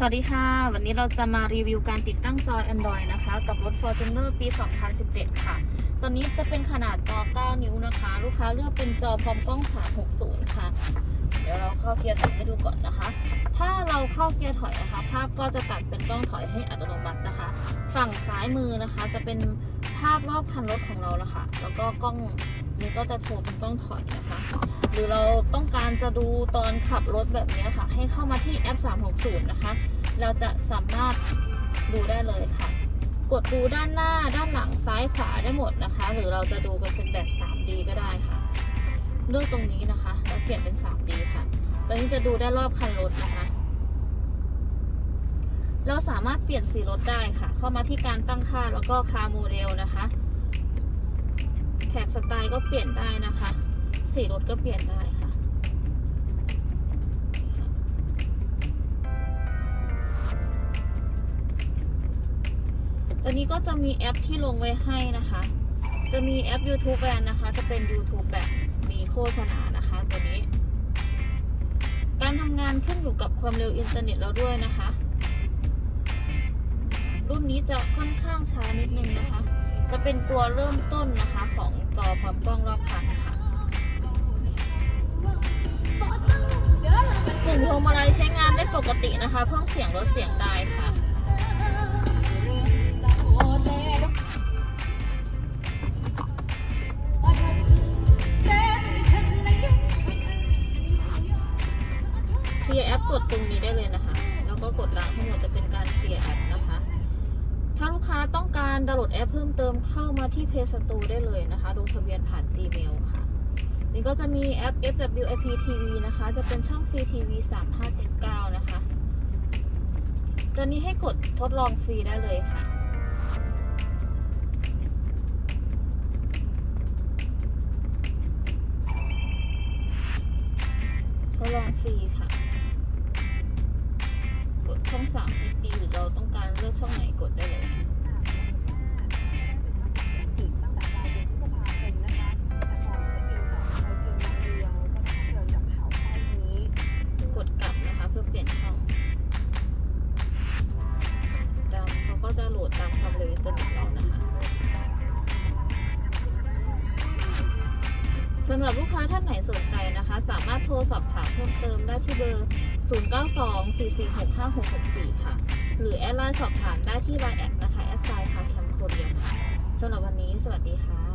สวัสดีค่ะ วันนี้เราจะมารีวิวการติดตั้งจอ Android นะคะ กับรถ Fortuner ปี 2017 ค่ะตอนนี้จะเป็นขนาดจอ 9 นิ้วนะคะ ลูกค้าเลือกเป็นจอพร้อมกล้อง 360 ค่ะ เดี๋ยวเราเข้าเกียร์ถอยให้ดูก่อนนะคะ ถ้าเราเข้าเกียร์ถอยนะคะ ภาพก็จะตัดเป็นกล้องถอยให้อัตโนมัตินะคะ ฝั่งซ้ายมือนะคะ จะเป็นภาพรอบคันรถของเรานะคะแล้วก็กล้องนี้ก็จะโชว์เป็นกล้องถอยนะคะ รือเราต้องการจะดูตอนขับรถแบบนี้ค่ะ ให้เข้ามาที่แอป 360 นะคะ เราจะสามารถดูได้เลยค่ะ กดดูด้านหน้าด้านหลังซ้ายขวาได้หมดนะคะ หรือเราจะดูกันเป็นแบบ 3D ก็ได้ค่ะ เลือกตรงนี้นะคะ แล้วเปลี่ยนเป็น 3D ค่ะ ตอนนี้จะดูได้รอบคันรถนะคะเราสามารถเปลี่ยนสีรถได้ค่ะ เข้ามาที่การตั้งค่าแล้วก็คาโมเดลนะคะแถบสไตล์ก็เปลี่ยนได้นะคะ สีรถก็เปลี่ยนได้ค่ะตอนนี้ก็จะมีแอปที่ลงไว้ให้นะคะ จะมีแอป YouTube แบนนะคะ จะเป็น YouTube แบบมีโฆษณานะคะ ตัวนี้ การทำงานขึ้นอยู่กับความเร็วอินเทอร์เน็ตเราด้วยนะคะ รุ่นนี้จะค่อนข้างช้านิดนึงนะคะ จะเป็นตัวเริ่มต้นนะคะของจอพร้อมกล้องรอบคันค่ะ ปกตินะคะ เพิ่มเสียงลดเสียงได้ค่ะเคลียร์แอปกดตรงนี้ได้เลยนะคะ แล้วก็กดล้างทั้งหมดจะเป็นการเคลียร์แอปนะคะ ถ้าลูกค้าต้องการดาวน์โหลดแอปเพิ่มเติมเข้ามาที่ Play Store ได้เลยนะคะลงทะเบียนผ่าน Gmail ค่ะ นี่ก็จะมีแอป FWIP TV นะคะ จะเป็นช่องฟรีทีวี3 5 7 ตัวนี้ให้กดทดลองฟรีได้เลยค่ะ ทดลองฟรีค่ะ กดช่อง3 HD หรือเราต้องการเลือกช่องไหนกดำหรับลูกค้าท่านไหนสนใจนะคะ สามารถโทรสอบถามเพิ่มเติมได้ที่เบอร์ 0924465664 ค่ะ หรือแอดไลน์สอบถามได้ที่ไลน์แอดนะคะแอดไซน์คาแคมโคเรียค่ะสำหรับวันนี้สวัสดีค่ะ